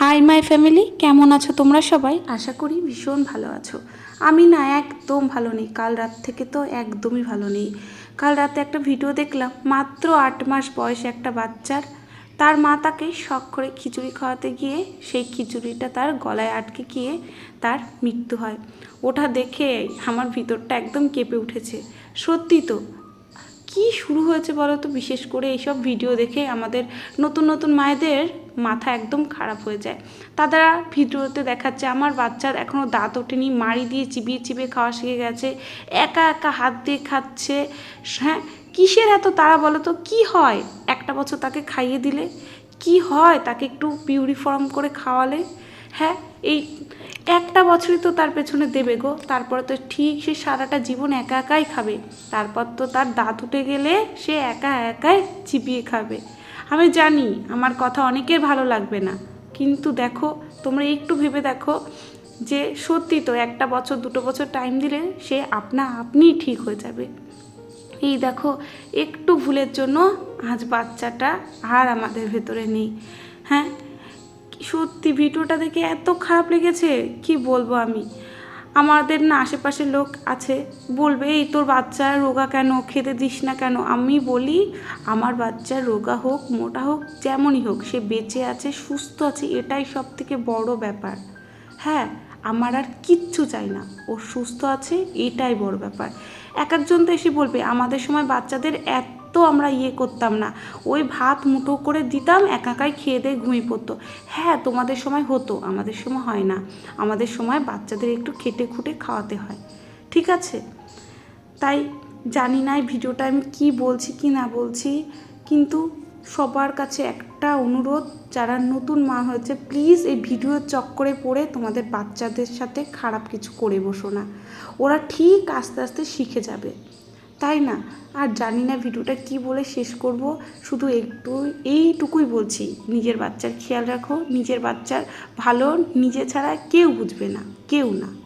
Hi my family কেমন আছো তোমরা সবাই? আশা করি ভীষণ ভালো আছো। আমি না একদম ভালো নেই। কাল রাত থেকে তো একদমই ভালো নেই। কাল রাতে একটা ভিডিও দেখলাম, মাত্র আট মাস বয়স একটা বাচ্চার। তার মা তাকে শখ করে খিচুড়ি খাওয়াতে গিয়ে সেই খিচুড়িটা তার গলায় আটকে গিয়ে তার মৃত্যু হয়। ওটা দেখে আমার ভিতরটা একদম কেঁপে উঠেছে। সত্যি তো, কি শুরু হয়েছে বলো তো? বিশেষ করে এইসব ভিডিও দেখে আমাদের নতুন নতুন মায়েদের মাথা একদম খারাপ হয়ে যায়। তারা ভিডিওতে দেখাচ্ছে, আমার বাচ্চার এখনও দাঁত ওঠেনি, মাড়ি দিয়ে চিবিয়ে চিবিয়ে খাওয়া শিখে গেছে, একা একা হাত দিয়ে খাচ্ছে। হ্যাঁ কিসের এত তারা বলো তো? কী হয়? একটা বছর তাকে খাইয়ে দিলে? কি হয় তাকে একটু পিউরিফর্ম করে খাওয়ালে? হ্যাঁ এই একটা বছরই তো তার পেছনে দেবে গো। তারপরে তো ঠিক সে সারাটা জীবন একা একাই খাবে। তারপর তো তার দাঁত উঠে গেলে সে একা একাই চিবিয়ে খাবে। আমি জানি আমার কথা অনেকের ভালো লাগবে না, কিন্তু দেখো, তোমরা একটু ভেবে দেখো যে সত্যি তো একটা বছর, দুটো বছর টাইম দিলে সে আপনা আপনিই ঠিক হয়ে যাবে। এই দেখো, একটু ভুলের জন্য আজ বাচ্চাটা আর আমাদের ভেতরে নেই। হ্যাঁ সত্যি ভিডিওটা দেখে এত খারাপ লেগেছে, কি বলব আমি? আমাদের না আশেপাশের লোক আছে, বলবে, এই তোর বাচ্চা রোগা কেন? খেতে দিস না কেন? আমি বলি, আমার বাচ্চা রোগা হোক, মোটা হোক, যেমনই হোক, সে বেঁচে আছে, সুস্থ আছে, এটাই সব থেকে বড় ব্যাপার। হ্যাঁ আমার আর কিচ্ছু চাই না। ও সুস্থ আছে, এটাই বড় ব্যাপার। এক একজন তো এসে বলবে, আমাদের সময় বাচ্চাদের এত আমরা ইয়ে করতাম না। ওই ভাত মুঠো করে দিতাম, একাকাই খেয়ে দিয়ে ঘুমিয়ে পড়তো। হ্যাঁ তোমাদের সময় হতো, আমাদের সময় হয় না। আমাদের সময় বাচ্চাদের একটু খেটে খুঁটে খাওয়াতে হয়। ঠিক আছে? তাই জানি না এই ভিডিওটা আমি কি বলছি কি না বলছি, কিন্তু সবার কাছে একটা অনুরোধ, যারা নতুন মা হয়েছে প্লিজ এই ভিডিওর চক্করে পড়ে তোমাদের বাচ্চাদের সাথে খারাপ কিছু করে বসো না। ওরা ঠিক আস্তে আস্তে শিখে যাবে। তাই না? আর জানি না ভিডিওটা কি বলে শেষ করব। শুধু একটু, এইটুকুই বলছি, নিজের বাচ্চার খেয়াল রাখো। নিজের বাচ্চার ভালো, নিজে ছাড়া কেউ বুঝবে না, কেউ না।